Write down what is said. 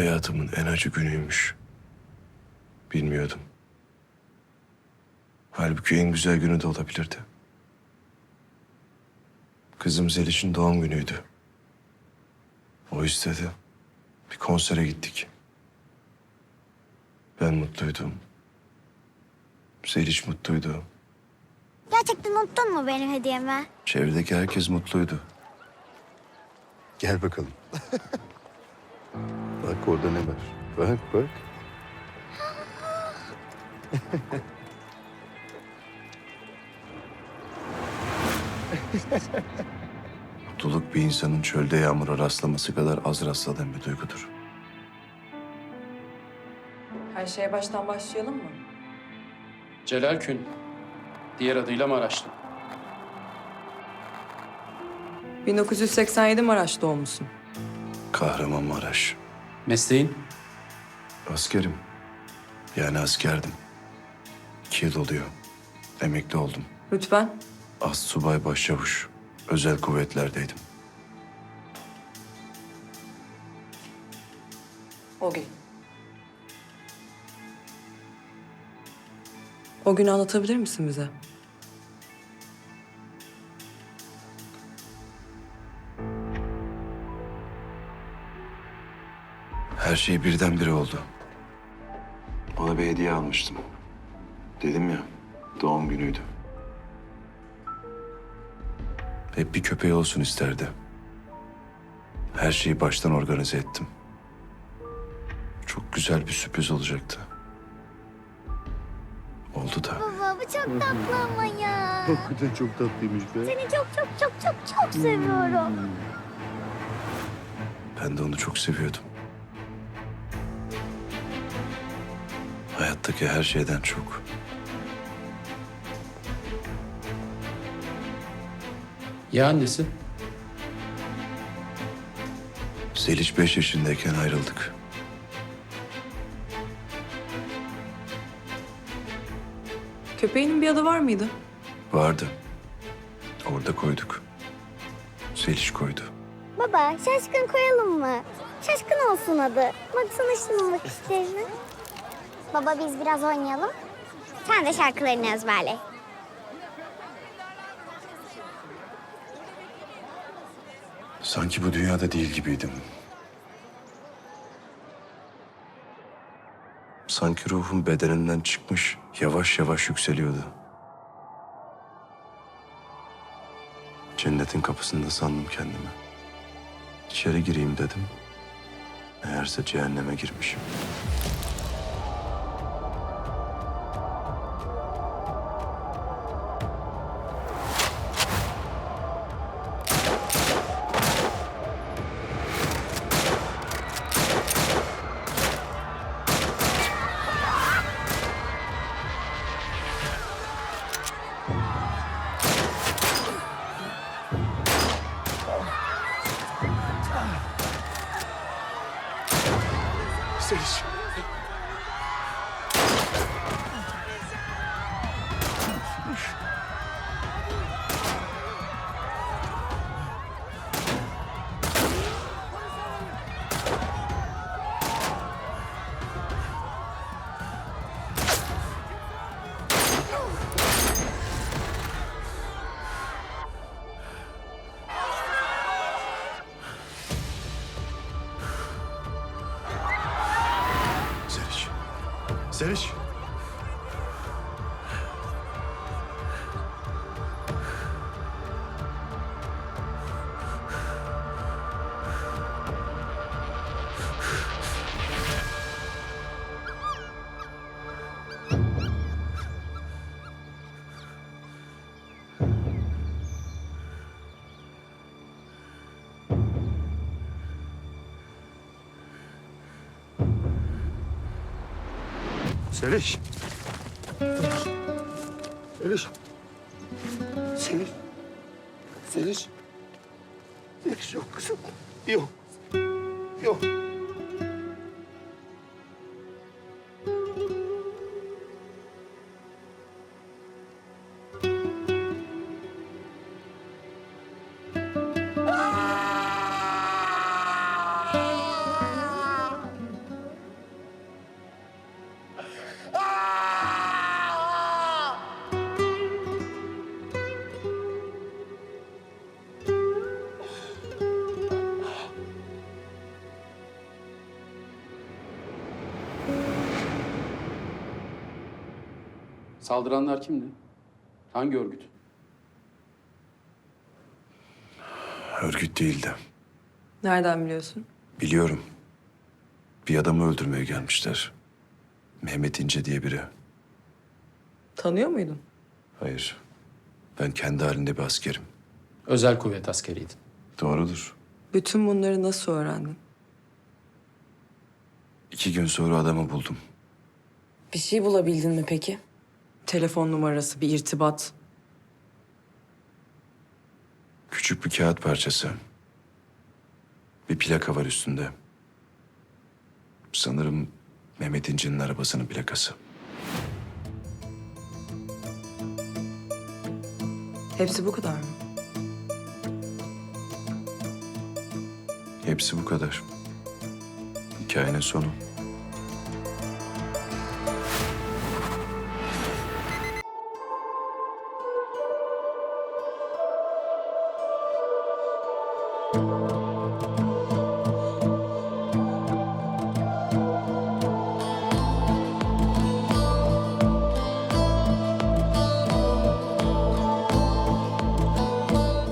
Hayatımın en acı günüymüş. Bilmiyordum. Halbuki en güzel günü de olabilirdi. Kızım Zeliş'in doğum günüydü. O istedi. Bir konsere gittik. Ben mutluydum. Zeliş mutluydu. Gerçekten unuttun mu benim hediyemi? Çevredeki herkes mutluydu. Gel bakalım. bak orada ne var? Bak bak. Mutluluk bir insanın çölde yağmura rastlaması kadar az rastladığım bir duygudur. Her şeye baştan başlayalım mı? Celal Kün. Diğer adıyla Maraşlı. 1987 Maraş doğumlusun. Kahramanmaraş. Mesleğin? Askerim. Yani askerdim. İki yıl oluyor. Emekli oldum. Lütfen. Ast subay başçavuş. Özel kuvvetlerdeydim. O gün. O günü anlatabilir misin bize? Her şey birdenbire oldu. Ona bir hediye almıştım. Dedim ya, doğum günüydü. Hep bir köpeği olsun isterdi. Her şeyi baştan organize ettim. Çok güzel bir sürpriz olacaktı. Oldu da. Baba bu çok tatlı ama ya. Hakikaten çok tatlıymış be. Seni çok çok çok çok çok seviyorum. Ben de onu çok seviyordum. Hayattaki her şeyden çok. Ya annesi? Zeliş beş yaşındayken ayrıldık. Köpeğinin bir adı var mıydı? Vardı. Orada koyduk. Zeliş koydu. Baba şaşkın koyalım mı? Şaşkın olsun adı. Baksana şunun bakışlarına. Baba biz biraz oynayalım. Sen de şarkılarını ezberle. Sanki bu dünyada değil gibiydim. Sanki ruhum bedeninden çıkmış, yavaş yavaş yükseliyordu. Cennetin kapısında sandım kendimi. İçeri gireyim dedim. Meğerse cehenneme girmişim. Seviş. Seliş. Seliş. Seliş. Seliş. Seliş yok kızım. Yok. Yok. Saldıranlar kimdi? Hangi örgüt? Örgüt değildi. Nereden biliyorsun? Biliyorum. Bir adamı öldürmeye gelmişler. Mehmet İnce diye biri. Tanıyor muydun? Hayır. Ben kendi halinde bir askerim. Özel kuvvet askeriydin. Doğrudur. Bütün bunları nasıl öğrendin? İki gün sonra adamı buldum. Bir şey bulabildin mi peki? Telefon numarası, bir irtibat. Küçük bir kağıt parçası. Bir plaka var üstünde. Sanırım Mehmet İnce'nin arabasının plakası. Hepsi bu kadar mı? Hepsi bu kadar. Hikayenin sonu.